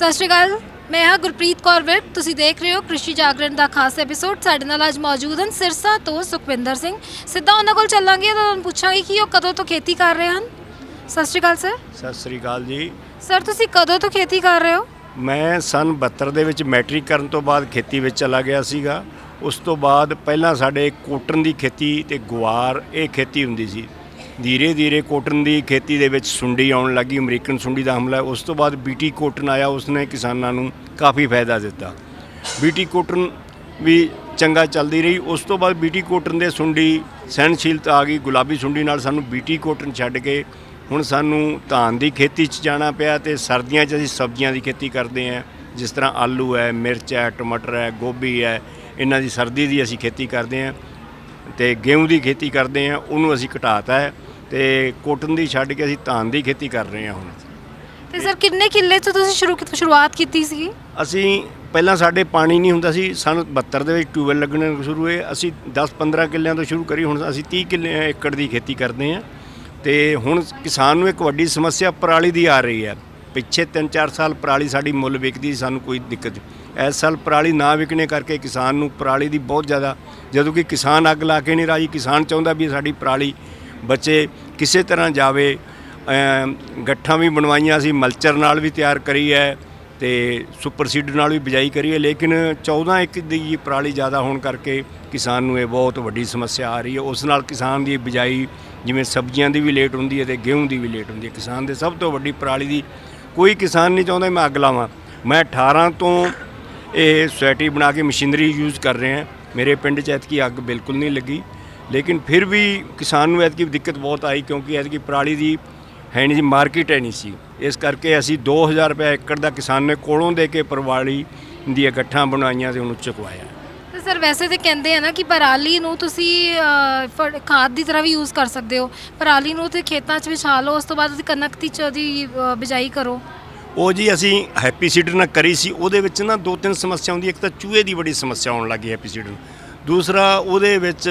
ਸਤਿ ਸ਼੍ਰੀ ਅਕਾਲ। ਮੈਂ ਹਾਂ ਗੁਰਪ੍ਰੀਤ ਕੌਰ ਵਿਰਕ। ਤੁਸੀਂ ਦੇਖ ਰਹੇ ਹੋ ਕ੍ਰਿਸ਼ੀ ਜਾਗਰਣ ਦਾ ਖਾਸ ਐਪੀਸੋਡ ਸਾਡੇ ਨਾਲ ਅੱਜ ਮੌਜੂਦ ਹਨ ਸਿਰਸਾ ਤੋਂ ਸੁਖਵਿੰਦਰ ਸਿੰਘ। ਸਿੱਧਾ ਉਹਨਾਂ ਕੋਲ ਚੱਲਾਂਗੇ ਤਾਂ ਉਹਨਾਂ ਪੁੱਛਾਂਗੇ ਕਿ ਉਹ ਕਦੋਂ ਤੋਂ ਖੇਤੀ ਕਰ ਰਹੇ ਹਨ। ਸਤਿ ਸ਼੍ਰੀ ਅਕਾਲ ਸਰ। ਸਤਿ ਸ੍ਰੀ ਅਕਾਲ ਜੀ। ਸਰ ਤੁਸੀਂ ਕਦੋਂ ਤੋਂ ਖੇਤੀ ਕਰ ਰਹੇ ਹੋ? ਮੈਂ ਸਨ 72 ਦੇ ਵਿੱਚ ਮੈਟ੍ਰਿਕ ਕਰਨ ਤੋਂ ਬਾਅਦ ਖੇਤੀ ਵਿੱਚ ਚਲਾ ਗਿਆ ਸੀਗਾ। ਉਸ ਤੋਂ ਬਾਅਦ ਪਹਿਲਾਂ ਸਾਡੇ ਕੋਟਨ ਦੀ ਖੇਤੀ ਤੇ ਗੁਆਰ ਇਹ ਖੇਤੀ ਹੁੰਦੀ ਸੀ। ਧੀਰੇ ਧੀਰੇ ਕੋਟਨ ਦੀ ਖੇਤੀ ਦੇ ਵਿੱਚ ਸੁੰਡੀ ਆਉਣ ਲੱਗੀ। ਅਮਰੀਕਨ ਸੁੰਡੀ ਦਾ ਹਮਲਾ, ਉਸ ਤੋਂ ਬਾਅਦ ਬੀਟੀ ਕੋਟਨ ਆਇਆ, ਉਸਨੇ ਕਿਸਾਨਾਂ ਨੂੰ ਕਾਫੀ ਫਾਇਦਾ ਦਿੱਤਾ। ਬੀਟੀ ਕੋਟਨ ਵੀ ਚੰਗਾ ਚੱਲਦੀ ਰਹੀ। ਉਸ ਤੋਂ ਬਾਅਦ ਬੀਟੀ ਕੋਟਨ ਦੇ ਸੁੰਡੀ ਸਹਿਣਸ਼ੀਲਤਾ ਆ ਗਈ। ਗੁਲਾਬੀ ਸੁੰਡੀ ਨਾਲ ਸਾਨੂੰ ਬੀਟੀ ਕੋਟਨ ਛੱਡ ਕੇ ਹੁਣ ਸਾਨੂੰ ਧਾਨ ਦੀ ਖੇਤੀ 'ਚ ਜਾਣਾ ਪਿਆ ਤੇ ਸਰਦੀਆਂ 'ਚ ਅਸੀਂ ਸਬਜ਼ੀਆਂ ਦੀ ਖੇਤੀ ਕਰਦੇ ਹਾਂ। ਜਿਸ ਤਰ੍ਹਾਂ ਆਲੂ ਹੈ, ਮਿਰਚ ਹੈ, ਟਮਾਟਰ ਹੈ, ਗੋਭੀ ਹੈ, ਇਹਨਾਂ ਦੀ ਸਰਦੀ ਦੀ ਅਸੀਂ ਖੇਤੀ ਕਰਦੇ ਹਾਂ ਤੇ ਗੇਹੂੰ ਦੀ ਖੇਤੀ ਕਰਦੇ ਹਾਂ, ਉਹਨੂੰ ਅਸੀਂ ਘਟਾਤਾ ਹੈ। ਤੇ ਕੋਟਨ ਦੀ ਛੱਡ ਕੇ ਅਸੀਂ ਧਾਨ ਦੀ ਖੇਤੀ ਕਰ ਰਹੇ ਹਾਂ ਹੁਣ। ਤੇ ਸਰ ਕਿੰਨੇ ਕਿੱਲੇ ਤੋਂ ਤੁਸੀਂ ਸ਼ੁਰੂ ਕੀਤੀ ਸ਼ੁਰੂਆਤ ਕੀਤੀ ਸੀ ਅਸੀਂ ਪਹਿਲਾਂ ਸਾਡੇ ਪਾਣੀ ਨਹੀਂ ਹੁੰਦਾ ਸੀ ਸਨ 72 ਦੇ ਵਿੱਚ ਟਿਊਬਵੈਲ ਲੱਗਣੇ ਸ਼ੁਰੂ ਹੋਏ। ਅਸੀਂ 10-15 ਕਿੱਲਿਆਂ ਤੋਂ ਸ਼ੁਰੂ ਕਰੀ ਹੁਣ ਅਸੀਂ 30 ਕਿੱਲੇ ਏਕੜ ਦੀ ਖੇਤੀ ਕਰਦੇ ਹਾਂ। ਤੇ ਹੁਣ ਕਿਸਾਨ ਨੂੰ ਇੱਕ ਵੱਡੀ ਸਮੱਸਿਆ ਪਰਾਲੀ ਦੀ ਆ ਰਹੀ ਹੈ। ਪਿੱਛੇ 3-4 ਸਾਲ ਪਰਾਲੀ ਸਾਡੀ ਮੁੱਲ ਵਿਕਦੀ ਸਾਨੂੰ ਕੋਈ ਦਿੱਕਤ। ਇਸ ਸਾਲ ਪਰਾਲੀ ਨਾ ਵਿਕਣੇ ਕਰਕੇ ਕਿਸਾਨ ਨੂੰ ਪਰਾਲੀ ਦੀ ਬਹੁਤ ਜ਼ਿਆਦਾ ਜਦੋਂ ਕਿ ਕਿਸਾਨ ਅੱਗ ਲਾ ਕੇ ਨਹੀਂ ਰਾਜੀ ਕਿਸਾਨ ਚਾਹੁੰਦਾ ਵੀ ਸਾਡੀ ਪਰਾਲੀ ਬੱਚੇ ਕਿਸੇ ਤਰ੍ਹਾਂ ਜਾਵੇ ਗੱਠਾਂ ਵੀ ਬਣਵਾਈਆਂ ਸੀ, ਮਲਚਰ ਨਾਲ ਵੀ ਤਿਆਰ ਕਰੀ ਹੈ ਤੇ ਸੁਪਰ ਸੀਡਰ ਨਾਲ ਵੀ ਬਿਜਾਈ ਕਰੀ ਹੈ, ਲੇਕਿਨ 14 ਇੱਕ ਦੀ ਪਰਾਲੀ ਜ਼ਿਆਦਾ ਹੋਣ ਕਰਕੇ ਕਿਸਾਨ ਨੂੰ ਇਹ ਬਹੁਤ ਵੱਡੀ ਸਮੱਸਿਆ ਆ ਰਹੀ ਹੈ। ਉਸ ਨਾਲ ਕਿਸਾਨ ਦੀ ਬਿਜਾਈ, ਜਿਵੇਂ ਸਬਜ਼ੀਆਂ ਦੀ ਵੀ ਲੇਟ ਹੁੰਦੀ ਹੈ ਤੇ ਗੇਹੂੰ ਦੀ ਵੀ ਲੇਟ ਹੁੰਦੀ ਹੈ। ਕਿਸਾਨ ਦੇ ਸਭ ਤੋਂ ਵੱਡੀ ਪਰਾਲੀ ਦੀ ਕੋਈ ਕਿਸਾਨ ਨਹੀਂ ਚਾਹੁੰਦਾ, ਮੈਂ ਅੱਗ ਲਾਵਾਂ। ਮੈਂ 18 ਤੋਂ ਇਹ ਸੋਸਾਇਟੀ ਬਣਾ ਕੇ ਮਸ਼ੀਨਰੀ ਯੂਜ਼ ਕਰ ਰਹੇ ਹਾਂ ਮੇਰੇ ਪਿੰਡ 'ਚ ਐਤਕੀ ਅੱਗ ਬਿਲਕੁਲ ਨਹੀਂ ਲੱਗੀ। ਲੇਕਿਨ ਫਿਰ ਵੀ ਕਿਸਾਨ ਨੂੰ ਐਤਕੀ ਦਿੱਕਤ ਬਹੁਤ ਆਈ ਕਿਉਂਕਿ ਐਤਕੀ ਪਰਾਲੀ ਦੀ ਹੈ ਨਹੀਂ ਸੀ ਮਾਰਕੀਟ ਹੈ ਨਹੀਂ ਸੀ। ਇਸ ਕਰਕੇ ਅਸੀਂ 2000 ਰੁਪਏ ਏਕੜ ਦਾ ਕਿਸਾਨ ਨੇ ਕੋਲੋਂ ਦੇ ਕੇ ਪਰਵਾਲੀ ਦੀਆਂ ਗੱਠਾਂ ਬਣਾਈਆਂ ਤੇ ਉਹਨੂੰ ਚੁਕਵਾਇਆ। ਤੇ ਸਰ ਵੈਸੇ ਤੇ ਕਹਿੰਦੇ ਆ ਨਾ ਕਿ ਪਰਾਲੀ ਨੂੰ ਤੁਸੀਂ ਫ- ਖਾਦ ਦੀ ਤਰ੍ਹਾਂ ਵੀ ਯੂਜ਼ ਕਰ ਸਕਦੇ ਹੋ। ਪਰਾਲੀ ਨੂੰ ਤੇ ਖੇਤਾਂ 'ਚ ਵਿਛਾ ਲਓ ਉਸ ਤੋਂ ਬਾਅਦ ਤੁਸੀਂ ਕਣਕ ਦੀ ਚ ਬਿਜਾਈ ਕਰੋ। ਉਹ ਜੀ ਅਸੀਂ ਹੈਪੀ ਸੀਡਰ ਨਾਲ ਕਰੀ ਸੀ ਉਹਦੇ ਵਿੱਚ ਨਾ ਦੋ ਤਿੰਨ ਸਮੱਸਿਆ ਆਉਂਦੀ ਇੱਕ ਤਾਂ ਚੂਹੇ ਦੀ ਬੜੀ ਸਮੱਸਿਆ ਆਉਣ ਲੱਗੀ ਹੈਪੀ ਸੀਡਰ ਨੂੰ। ਦੂਸਰਾ ਉਹਦੇ ਵਿੱਚ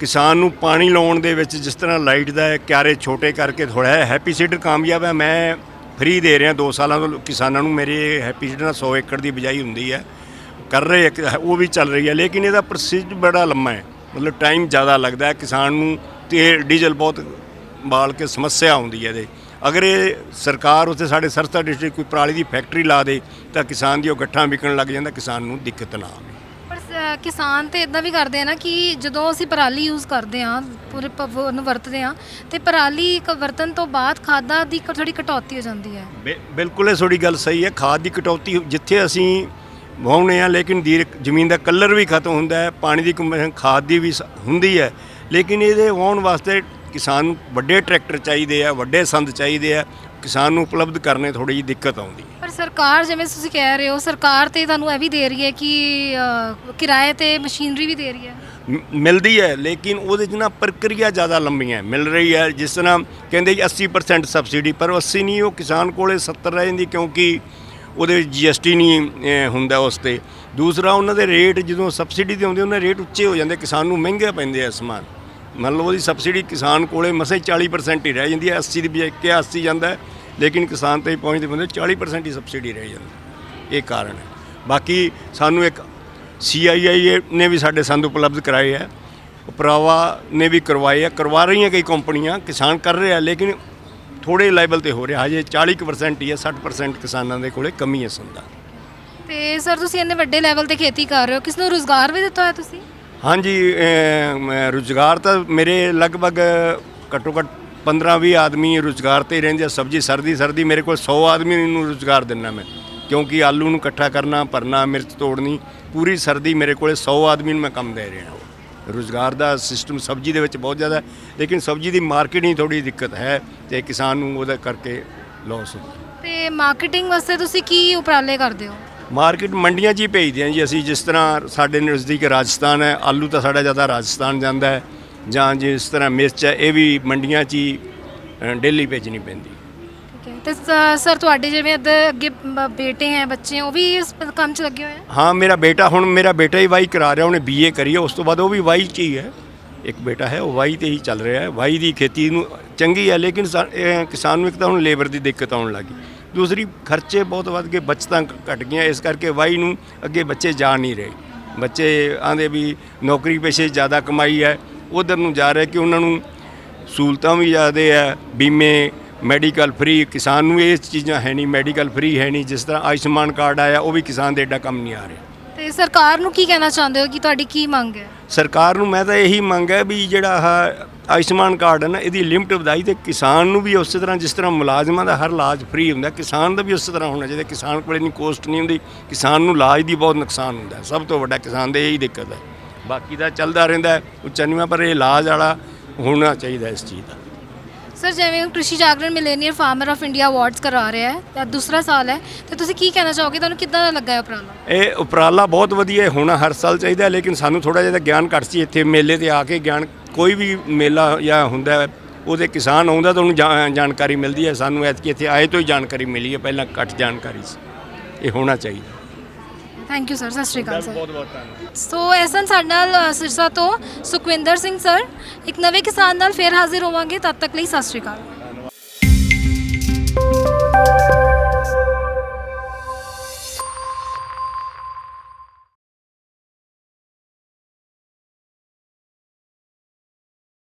ਕਿਸਾਨ ਨੂੰ ਪਾਣੀ ਲਾਉਣ ਦੇ ਵਿੱਚ ਜਿਸ ਤਰ੍ਹਾਂ ਲਾਈਟ ਦਾ ਕਿਆਰੇ ਛੋਟੇ ਕਰਕੇ ਥੋੜਾ ਹੈ ਹੈਪੀ ਸੀਡਰ ਕਾਮਯਾਬ ਹੈ। ਮੈਂ ਫ੍ਰੀ ਦੇ ਰਿਹਾ 2 ਸਾਲਾਂ ਤੋਂ, ਕਿਸਾਨਾਂ ਨੂੰ ਮੇਰੇ ਹੈਪੀ ਸੀਡਰ ਨਾਲ 100 ਏਕੜ ਦੀ ਬਿਜਾਈ ਹੁੰਦੀ ਹੈ। ਕਰ ਰਹੇ ਉਹ ਵੀ ਚੱਲ ਰਹੀ ਹੈ, ਲੇਕਿਨ ਇਹਦਾ ਪ੍ਰੋਸੀਜਰ ਬੜਾ ਲੰਮਾ ਹੈ। ਮਤਲਬ ਟਾਈਮ ਜ਼ਿਆਦਾ ਲੱਗਦਾ ਹੈ, ਕਿਸਾਨ ਨੂੰ ਤੇ ਡੀਜ਼ਲ ਬਹੁਤ ਬਾਲ ਕੇ ਸਮੱਸਿਆ ਆਉਂਦੀ ਹੈ ਇਹਦੇ। ਅਗਰ ਇਹ ਸਰਕਾਰ ਉੱਥੇ ਸਾਡੇ ਸਰਸਾ ਡਿਸਟ੍ਰਿਕਟ ਕੋਈ ਪਰਾਲੀ ਦੀ ਫੈਕਟਰੀ ਲਾ ਦੇ, ਤਾਂ ਕਿਸਾਨ ਦੀ ਉਹ ਗੱਠਾਂ ਵਿਕਣ ਲੱਗ ਜਾਂਦਾ, ਕਿਸਾਨ ਨੂੰ ਦਿੱਕਤ ਨਾ ਆਵੇ। ਕਿਸਾਨ ਤੇ ਇਦਾਂ ਵੀ ਕਰਦੇ ਆ ਨਾ ਕਿ ਜਦੋਂ ਅਸੀਂ ਪਰਾਲੀ ਯੂਜ਼ ਕਰਦੇ ਆ ਪੂਰੇ ਪ- ਉਹਨੂੰ ਵਰਤਦੇ ਆ ਤੇ ਪਰਾਲੀ ਕ- ਵਰਤਣ ਤੋਂ ਬਾਅਦ ਖਾਦਾਂ ਦੀ ਕ- ਥੋੜੀ ਕਟੌਤੀ ਹੋ ਜਾਂਦੀ ਹੈ। ਬਿ- ਬਿਲਕੁਲ ਇਹ ਤੁਹਾਡੀ ਗੱਲ ਸਹੀ ਹੈ। ਖਾਦ ਦੀ ਕਟੌਤੀ ਜਿੱਥੇ ਅਸੀਂ ਵਾਹੁੰਦੇ ਆ ਲੇਕਿਨ ਦੀ ਜ਼ਮੀਨ ਦਾ ਕਲਰ ਵੀ ਖਤਮ ਹੁੰਦਾ ਹੈ, ਪਾਣੀ ਦੀ ਕਮ- ਖਾਦ ਦੀ ਵੀ ਸ- ਹੁੰਦੀ ਹੈ। ਲੇਕਿਨ ਇਹਦੇ ਵਾਹੁਣ ਵਾਸਤੇ ਕਿਸਾਨ ਨੂੰ ਵੱਡੇ ਟਰੈਕਟਰ ਚਾਹੀਦੇ ਆ ਵੱਡੇ ਸੰਦ ਚਾਹੀਦੇ ਆ ਕਿਸਾਨ ਨੂੰ ਉਪਲਬਧ ਕਰਨੇ ਥੋੜੀ ਜਿਹੀ ਦਿੱਕਤ ਆਉਂਦੀ ਹੈ। ਪਰ ਸਰਕਾਰ ਜਿਵੇਂ ਤੁਸੀਂ ਕਹਿ ਰਹੇ ਹੋ ਸਰਕਾਰ ਤੇ ਤੁਹਾਨੂੰ ਇਹ ਵੀ ਦੇ ਰਹੀ ਹੈ ਕਿ ਅ, ਕਿਰਾਏ ਤੇ ਮਸ਼ੀਨਰੀ ਵੀ ਦੇ ਰਹੀ ਹੈ। ਮ- ਮਿਲਦੀ ਹੈ ਲੇਕਿਨ ਉਹਦੇ 'ਚ ਨਾ ਪ੍ਰਕਿਰਿਆ ਜ਼ਿਆਦਾ ਲੰਬੀ ਹੈ। ਮਿਲ ਰਹੀ ਹੈ ਜਿਸ ਤਰ੍ਹਾਂ ਕਹਿੰਦੇ ਜੀ 80% ਸਬਸਿਡੀ ਪਰ ਉਹ 80 ਨਹੀਂ ਉਹ ਕਿਸਾਨ ਕੋਲੇ 70 ਰਹਿ ਜਾਂਦੀ ਕਿਉਂਕਿ ਉਹਦੇ ਵਿੱਚ ਜੀਐਸਟੀ ਨਹੀਂ ਹੁੰਦਾ ਉਸ ਤੇ। ਦੂਸਰਾ ਉਹਨਾਂ ਦੇ ਰੇਟ ਜਦੋਂ ਸਬਸਿਡੀ ਤੇ ਆਉਂਦੇ ਉਹਨਾਂ ਦੇ ਰੇਟ ਉੱਚੇ ਹੋ ਜਾਂਦੇ ਕਿਸਾਨ ਨੂੰ ਮਹਿੰਗੇ ਪੈਂਦੇ ਆ ਸਮਾਨ। ਮੰਨ ਲਓ ਉਹਦੀ ਸਬਸਿਡੀ ਕਿਸਾਨ ਕੋਲੇ ਮਸੇ 40% ਹੀ ਰਹਿ ਜਾਂਦੀ ਹੈ 80 ਦੀ ਬਜਾਏ ਕਿ 80 ਜਾਂਦਾ ਲੇਕਿਨ ਕਿਸਾਨ ਤੇ ਪਹੁੰਚਦੇ ਬੰਦੇ 40% ਹੀ ਸਬਸਿਡੀ ਰਹਿ ਜਾਂਦੀ ਇਹ ਕਾਰਨ ਹੈ। ਬਾਕੀ ਸਾਨੂੰ ਇੱਕ ਸੀਆਈਆਈ ਨੇ ਵੀ ਸਾਡੇ ਸੰਦ ਉਪਲਬਧ ਕਰਾਏ ਹੈ। ਉਪਰਾਵਾ ਨੇ ਵੀ ਕਰਵਾਏ ਆ ਕਰਵਾ ਰਹੀਆਂ ਕਈ ਕੰਪਨੀਆਂ, ਕਿਸਾਨ ਕਰ ਰਿਹਾ, ਲੇਕਿਨ ਥੋੜੇ ਲੈਵਲ ਤੇ ਹੋ ਰਿਹਾ। ਹਜੇ 40% ਹੀ ਹੈ 60% ਕਿਸਾਨਾਂ ਦੇ ਕੋਲੇ ਕਮੀ ਹੈ ਸੰਦਾਂ ਤੇ ਸਰ, ਤੁਸੀਂ ਇੰਨੇ ਵੱਡੇ ਲੈਵਲ ਤੇ ਖੇਤੀ ਕਰ ਰਹੇ ਹੋ। ਕਿਸ ਨੂੰ ਰੋਜ਼ਗਾਰ ਵੀ ਦਿੱਤਾ ਹੋਇਆ ਤੁਸੀਂ? ਹਾਂਜੀ ਰੁਜ਼ਗਾਰ ਤਾਂ ਮੇਰੇ ਲਗਭਗ ਘੱਟੋ ਘੱਟ 15-20 ਆਦਮੀ ਰੁਜ਼ਗਾਰ ਤੇ ਰਹਿੰਦੇ ਆ, ਸਬਜੀ ਸਰਦੀ ਸਰਦੀ ਮੇਰੇ ਕੋਲ 100 ਆਦਮੀ ਨੂੰ ਰੁਜ਼ਗਾਰ ਦਿੰਨਾ ਮੈਂ। ਕਿਉਂਕਿ ਆਲੂ ਨੂੰ ਇਕੱਠਾ ਕਰਨਾ, ਭਰਨਾ, ਮਿਰਚ ਤੋੜਨੀ, ਪੂਰੀ ਸਰਦੀ ਮੇਰੇ ਕੋਲੇ 100 ਆਦਮੀ ਨੂੰ ਮੈਂ ਕੰਮ ਦੇ ਰਿਹਾ। ਰੁਜ਼ਗਾਰ ਦਾ ਸਿਸਟਮ ਸਬਜੀ ਦੇ ਵਿੱਚ ਬਹੁਤ ਜ਼ਿਆਦਾ ਲੇਕਿਨ ਸਬਜੀ ਦੀ ਮਾਰਕੀਟਿੰਗ ਥੋੜੀ ਦਿੱਕਤ ਹੈ ਤੇ ਕਿਸਾਨ ਨੂੰ ਉਹਦਾ ਕਰਕੇ ਲਾਸ ਹੁੰਦਾ ਤੇ ਮਾਰਕੀਟਿੰਗ ਵਾਸਤੇ ਤੁਸੀਂ ਕੀ ਉਪਰਾਲੇ ਕਰਦੇ ਹੋ? ਮਾਰਕੀਟ ਮੰਡੀਆਂ 'ਚ ਹੀ ਭੇਜਦੇ ਹਾਂ ਜੀ। ਅਸੀਂ ਜਿਸ ਤਰ੍ਹਾਂ ਸਾਡੇ ਨਜ਼ਦੀਕ ਰਾਜਸਥਾਨ ਹੈ ਆਲੂ ਤਾਂ ਸਾਡਾ ਜ਼ਿਆਦਾ ਰਾਜਸਥਾਨ ਜਾਂਦਾ ਹੈ ਜਾਂ ਜਿਸ ਤਰ੍ਹਾਂ ਮਿਰਚ ਹੈ ਇਹ ਵੀ ਮੰਡੀਆਂ 'ਚ ਹੀ ਡੇਲੀ ਭੇਜਣੀ ਪੈਂਦੀ। ਠੀਕ ਹੈ। ਤੇ ਸ- ਸਰ ਤੁਹਾਡੇ ਜਿਵੇਂ ਅੱਗੇ ਅੱਗੇ ਬ- ਬੇਟੇ ਹੈ ਬੱਚੇ ਹੈ, ਉਹ ਵੀ ਇਸ ਕੰਮ 'ਚ ਲੱਗੇ ਹੋਏ ਹੈ? ਹਾਂ ਮੇਰਾ ਬੇਟਾ ਹੁਣ ਮੇਰਾ ਬੇਟਾ ਹੀ ਵਾਈ ਕਰਾ ਰਿਹਾ ਉਹਨੇ ਬੀਏ ਕਰੀ ਹੈ। ਉਸ ਤੋਂ ਬਾਅਦ ਉਹ ਵੀ ਵਾਈ 'ਚ ਹੀ ਹੈ। ਇੱਕ ਬੇਟਾ ਹੈ ਉਹ ਵਾਈ ਤੇ ਹੀ ਚੱਲ ਰਿਹਾ ਹੈ। ਵਾਈ ਦੀ ਖੇਤੀ ਨੂੰ ਚੰਗੀ ਹੈ ਲੇਕਿਨ ਸਾ- ਇਹ ਕਿਸਾਨ ਨੂੰ ਇੱਕ ਤਾਂ ਹੁਣ ਲੇਬਰ ਦੀ ਦਿੱਕਤ ਆਉਣ ਲੱਗੀ ਦੂਸਰੀ ਖਰਚੇ ਬਹੁਤ ਵੱਧ ਗਏ, ਬਚਤਾਂ ਘ- ਘਟ ਗਈਆਂ, ਇਸ ਕਰਕੇ ਵਾਈ ਨੂੰ ਅੱਗੇ ਬੱਚੇ ਜਾ ਨਹੀਂ ਰਹੇ। ਬੱਚੇ ਆਂਦੇ ਵੀ ਨੌਕਰੀ ਪੇਸ਼ੇ ਜ਼ਿਆਦਾ ਕਮਾਈ ਹੈ, ਉਧਰ ਨੂੰ ਜਾ ਰਹੇ ਕਿ ਉਹਨਾਂ ਨੂੰ ਸਹੂਲਤਾਂ ਵੀ ਜ਼ਿਆਦਾ ਹੈ, ਬੀਮੇ, ਮੈਡੀਕਲ ਫ੍ਰੀ, ਕਿਸਾਨ ਨੂੰ ਇਹ ਚੀਜ਼ਾਂ ਹੈ ਨਹੀਂ, ਮੈਡੀਕਲ ਫ੍ਰੀ ਹੈ ਨਹੀਂ, ਜਿਸ ਤਰ੍ਹਾਂ ਆਯੁਸ਼ਮਾਨ ਕਾਰਡ ਆਇਆ, ਉਹ ਵੀ ਕਿਸਾਨ ਦੇ ਐਡਾ ਕੰਮ ਨਹੀਂ ਆ ਰਿਹਾ। ਤੇ ਸਰਕਾਰ ਨੂੰ ਕੀ ਕਹਿਣਾ ਚਾਹੁੰਦੇ ਹੋ ਕਿ ਤੁਹਾਡੀ ਕੀ ਮੰਗ ਹੈ ਸਰਕਾਰ ਨੂੰ ਮੈਂ ਤਾਂ ਇਹੀ ਮੰਗ ਹੈ ਵੀ ਜਿਹੜਾ ਆਹ ਆਯੁਸ਼ਮਾਨ ਕਾਰਡ ਹੈ ਨਾ, ਇਹਦੀ ਲਿਮਟ ਵਧਾਈ ਤੇ ਕਿਸਾਨ ਨੂੰ ਵੀ ਉਸੇ ਤਰ੍ਹਾਂ ਜਿਸ ਤਰ੍ਹਾਂ ਮੁਲਾਜ਼ਮਾਂ ਦਾ ਹਰ ਇਲਾਜ ਫ੍ਰੀ ਹੁੰਦਾ, ਕਿਸਾਨ ਦਾ ਵੀ ਉਸੇ ਤਰ੍ਹਾਂ ਹੋਣਾ ਚਾਹੀਦਾ, ਕਿਸਾਨ ਕੋਲ ਇੰਨੀ ਕੋਸਟ ਨਹੀਂ ਹੁੰਦੀ, ਕਿਸਾਨ ਨੂੰ ਇਲਾਜ ਦੀ ਬਹੁਤ ਨੁਕਸਾਨ ਹੁੰਦਾ ਹੈ। ਸਭ ਤੋਂ ਵੱਡਾ ਕਿਸਾਨ ਦੇ ਇਹੀ ਦਿੱਕਤ ਹੈ ਬਾਕੀ ਦਾ ਚੱਲਦਾ ਰਹਿੰਦਾ ਹੈ ਉੱਚਾ ਨੀਵਾਂ ਪਰ ਇਹ ਇਲਾਜ ਵਾਲਾ ਹੋਣਾ ਚਾਹੀਦਾ ਇਸ ਚੀਜ਼ ਦਾ ਸਰ ਜਿਵੇਂ Krishi Jagran millionaire farmer of India awards ਕਰਾ ਰਿਹਾ ਹੈ ਤਾਂ ਦੂਸਰਾ ਸਾਲ ਹੈ ਤੇ ਤੁਸੀਂ ਕੀ ਕਹਿਣਾ ਚਾਹੋਗੇ? ਤੁਹਾਨੂੰ ਕਿੱਦਾਂ ਦਾ ਲੱਗਾ ਹੈ ਉਪਰਾਲਾ? ਇਹ ਉਪਰਾਲਾ ਬਹੁਤ ਵਧੀਆ ਹੈ, ਹੋਣਾ ਹਰ ਸਾਲ ਚਾਹੀਦਾ ਹੈ, ਲੇਕਿਨ ਸਾਨੂੰ ਥੋੜਾ ਜਿਹਾ ਗਿਆਨ ਘੱਟ ਸੀ ਇੱਥੇ ਮੇਲੇ ਤੇ ਆ ਕੇ ਗਿਆਨ ਕੋਈ ਵੀ ਮੇਲਾ ਜਾਂ ਹੁੰਦਾ ਹੈ ਉਹਦੇ ਕਿਸਾਨ ਆਉਂਦਾ ਤਾਂ ਉਹਨੂੰ ਜਾ- ਜਾਣਕਾਰੀ ਮਿਲਦੀ ਹੈ ਸਾਨੂੰ ਐਤਕੀ ਇੱਥੇ ਆਏ ਤੋਂ ਹੀ ਜਾਣਕਾਰੀ ਮਿਲੀ ਹੈ ਪਹਿਲਾਂ ਘੱਟ ਜਾਣਕਾਰੀ ਸੀ। ਇਹ ਹੋਣਾ ਚਾਹੀਦਾ। ਥੈਂਕ ਯੂ ਸਰ ਸਤਿ ਸ਼੍ਰੀ ਅਕਾਲ ਸਰ ਬਹੁਤ ਬਹੁਤ ਧੰਨਵਾਦ ਸੋ ਐਸਨ ਸਾਡੇ ਨਾਲ ਅ, ਸਿਰਸਾ ਤੋਂ ਸੁਖਵਿੰਦਰ ਸਿੰਘ ਸਰ ਇੱਕ ਨਵੇਂ ਕਿਸਾਨ ਨਾਲ ਫੇਰ ਹਾਜ਼ਰ ਹੋਵਾਂਗੇ ਤਦ ਤੱਕ ਲਈ ਸਤਿ ਸ਼੍ਰੀ ਅਕਾਲ।